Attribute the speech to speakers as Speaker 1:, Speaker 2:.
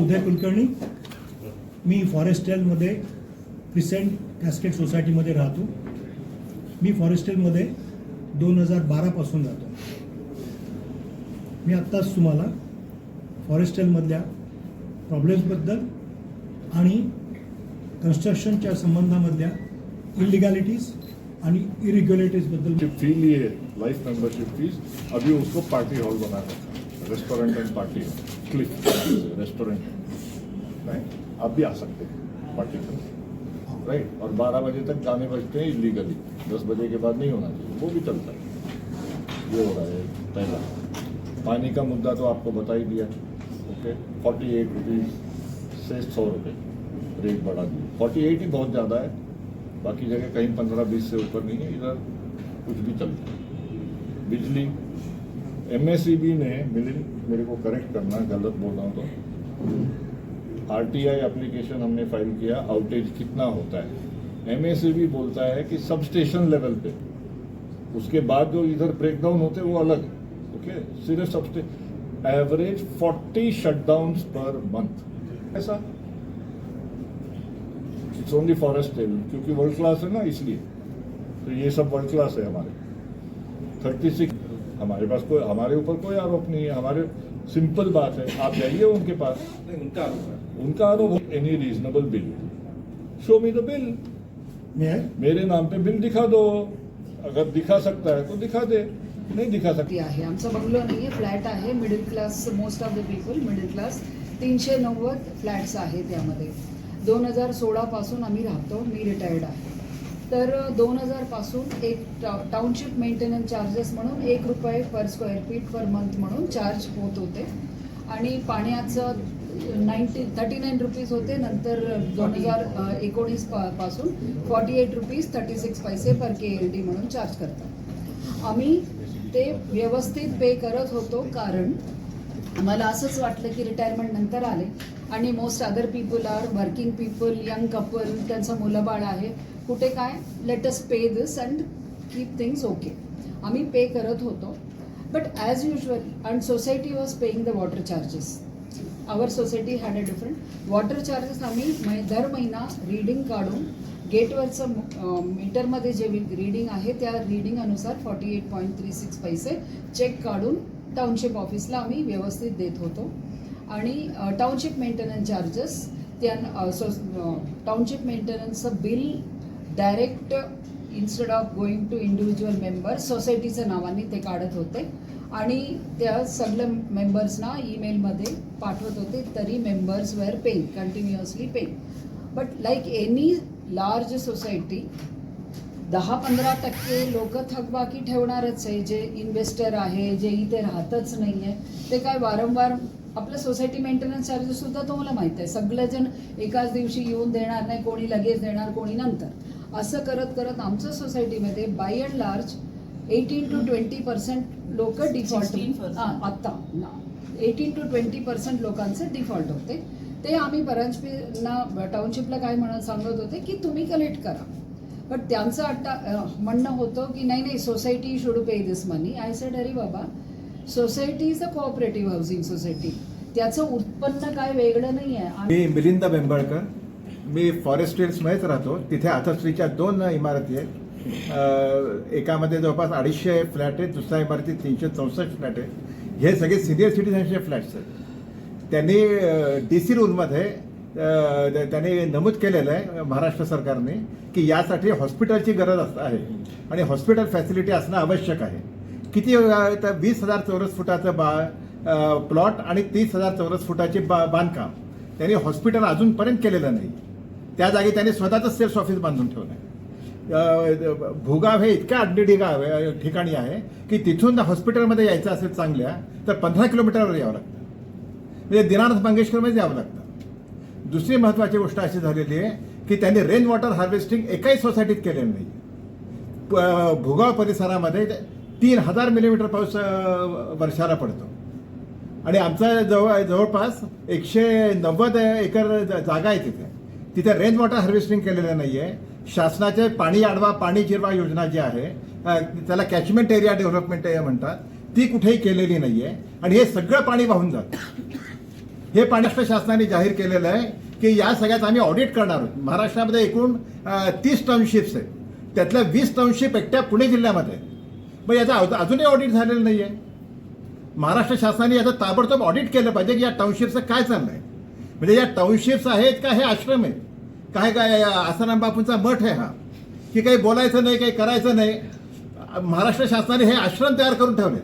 Speaker 1: उदय कुलकर्णी. मी फॉरेस्टेलमध्ये present कॅस्केट सोसायटीमध्ये राहतो. मी फॉरेस्टेलमध्ये दोन हजार बारापासून राहतो. मी आत्ताच तुम्हाला फॉरेस्टेलमधल्या प्रॉब्लेम्सबद्दल आणि कन्स्ट्रक्शनच्या संबंधामधल्या इलिगॅलिटीज आणि इरेग्युलेटिव्सबद्दल
Speaker 2: मेंबरशिप फी लिए लाइफ मेंबरशिप फीस अभी उसको पार्टी हॉल बना restaurant and party cliff restaurant. Right आप भी आ सकते हैं पार्टी कर राइट और 12 बजे तक गाने बजते हैं इलीगली 10 बजे के बाद नहीं होना चाहिए। वो भी चलता है। ये हो रहा है पहला। पानी का मुद्दा तो आपको बता ही दिया। ओके फोर्टी एट रुपीज़ से सौ रुपये रेट बढ़ा दिए फोर्टी एट ही बहुत ज़्यादा है। बाकी जगह कहीं पंद्रह बीस से ऊपर नहीं है। इधर कुछ भी चलता है। बिजली एम एस सी बी ने मिलिन मेरे को करेक्ट करना गलत बोल रहा हूँ तो। आर टी आई एप्लीकेशन हमने फ़ाइल किया आउटेज कितना होता है। एम बोलता है कि सब स्टेशन लेवल पे। उसके बाद जो इधर ब्रेकडाउन होते वो अलग ओके सिर्फ़ सब एवरेज 40 शटडाउन्स पर मंथ ऐसा। इट्स ओनली फॉरेस्ट टेल क्योंकि वर्ल्ड क्लास है ना, इसलिए। तो ये सब वर्ल्ड क्लास है हमारे। थर्टी सिक्स हमारे पास कोई हमारे ऊपर कोई आरोप नहीं है हमारे सिंपल बात है आप जाइए उनके पास।
Speaker 3: उनका आरोप है।
Speaker 2: उनका आरोप any reasonable bill show me the bill मेरे नाम पे बिल दिखा दो। अगर दिखा सकता है तो दिखा दे। नहीं दिखा सकता।
Speaker 4: आहे आमचा बंगलो नाही आहे फ्लॅट आहे middle class most of the people middle class तीनशे नव्वद फ्लॅट्स आहेत यामध्ये. दोन हज़ार सोळापासून आम्ही राहतो मी रिटायर्ड आहे. तर दोन हजारपासून एक टा- टाउनशिप मेंटेनन्स चार्जेस म्हणून एक रुपये per square feet per month म्हणून चार्ज होत होते. आणि पाण्याचं नाईन्टी थर्टी नाईन रुपीज होते. नंतर दोन हजार एकोणीस पा पासून forty eight rupees thirty six पैसे पर के एल डी म्हणून चार्ज करतात. आम्ही ते व्यवस्थित पे करत होतो कारण मला असंच वाटलं की रिटायरमेंट नंतर आले. आणि most other people are working people young couple त्यांचं मुलं बाळ आहे. कुठे काय? Let's pay this and keep things okay आम्ही पे करत होतो. But as usual and society was paying the water charges our society had a different water charges आम्ही मै- दर महिना रीडिंग काढून गेटवरचं मीटरमध्ये जे रीडिंग आहे त्या रीडिंग अनुसार forty eight point three six पैसे चेक काढून टाउनशिप ऑफिसला आम्ही व्यवस्थित देत होतो. आणि टाउनशिप मेंटेनन्स चार्जेस त्या so township मेंटेनन्सचं bill direct instead of going to individual member सोसायटीच्या नावाने ते काढत होते. आणि त्या सगळ्या मेंबर्सना ईमेलमध्ये पाठवत होते तरी members were paying continuously paying but like any large society दहा पंधरा टक्के लोक थकबाकी ठेवणारच आहे जे इन्व्हेस्टर आहे जे इथे राहतच नाही आहे ते काय वारंवार आपलं सोसायटी मेंटेनन्स चार्जेस सुद्धा तुम्हाला माहीत आहे. सगळेजण एकाच दिवशी येऊन देणार नाही कोणी लगेच देणार कोणी नंतर. असं करत करत आमचं सोसायटीमध्ये by and large eighteen to twenty percent लोक डिफॉल्ट
Speaker 5: 16%.
Speaker 4: आत्ता एटीन टू ट्वेंटी पर्सेंट लोकांचे डिफॉल्ट होते. ते आम्ही परांजपेना टाउनशिपला काय म्हणत सांगत होते की तुम्ही कलेक्ट करा. बट त्यांचं अट्टा अं, म्हणणं होतं की नाही नाही society should pay this money I said अरे बाबा society is a cooperative housing society त्याचं उत्पन्न काय वेगळं नाही आहे
Speaker 3: मी मिलिंद बेंबळकर मी फॉरेस्ट हिल्समध्येच राहतो. तिथे आथश्रीच्या दोन इमारती आहेत. एकामध्ये जवळपास अडीचशे फ्लॅट आहेत दुसऱ्या इमारतीत तीनशे चौसष्ट फ्लॅट आहेत. हे सगळे सिनियर सिटीजनचे फ्लॅट्स आहेत. त्यांनी डी सी रूलमध्ये त्याने त्यांनी नमूद केलेलं आहे महाराष्ट्र सरकारने की यासाठी हॉस्पिटलची गरज अस आहे. आणि हॉस्पिटल फॅसिलिटी असणं आवश्यक आहे. किती तर वीस हजार चौरस फुटाचं बा प्लॉट आणि तीस हजार चौरस फुटाचे बा बांधकाम. त्यांनी हॉस्पिटल अजूनपर्यंत केलेलं नाही. त्या जागी त्यांनी स्वतःचं सेल्स ऑफिस बांधून ठेवलं आहे भूगाव हे इतक्या अडलेडी गाव ठिकाणी आहे की तिथून हॉस्पिटलमध्ये यायचं असेल चांगल्या तर पंधरा किलोमीटरवर यावं लागतं. म्हणजे दिनानाथ मंगेशकरमध्ये यावं लागतं. दुसरी महत्त्वाची गोष्ट अशी झालेली आहे की त्यांनी रेन वॉटर हार्वेस्टिंग एकाही सोसायटीत केलेलं नाही प- भूगाव परिसरामध्ये तीन हजार मिलीमीटर पाऊस वर्षाला पडतो. आणि आमचा जवळ जवळपास एकशे नव्वद एकर जागा आहे तिथे. तिथे रेन वॉटर हार्वेस्टिंग केलेलं नाही आहे शासनाचे पाणी आडवा पाणी जिरवा योजना जी आहे त्याला कॅचमेंट एरिया डेव्हलपमेंट म्हणतात. ती कुठेही केलेली नाही आहे आणि हे सगळं पाणी वाहून जातं. हे पाणी शासनाने जाहीर केलेलं आहे की या सगळ्याचं आम्ही ऑडिट करणार आहोत. महाराष्ट्रामध्ये एकूण तीस टाउनशिप्स आहेत. त्यातल्या वीस टाउनशिप एकट्या पुणे जिल्ह्यामध्ये मग याचं अजूनही ऑडिट झालेलं नाही आहे महाराष्ट्र शासनाने याचं ताबडतोब ऑडिट केलं पाहिजे की या टाउनशिपचं काय चाललं आहे म्हणजे या टाउनशिप्स आहेत का हे आश्रम आहेत? काय काय आसाराम बापूंचा मठ आहे हा? की काही बोलायचं नाही काही करायचं नाही? महाराष्ट्र शासनाने हे आश्रम तयार करून ठेवले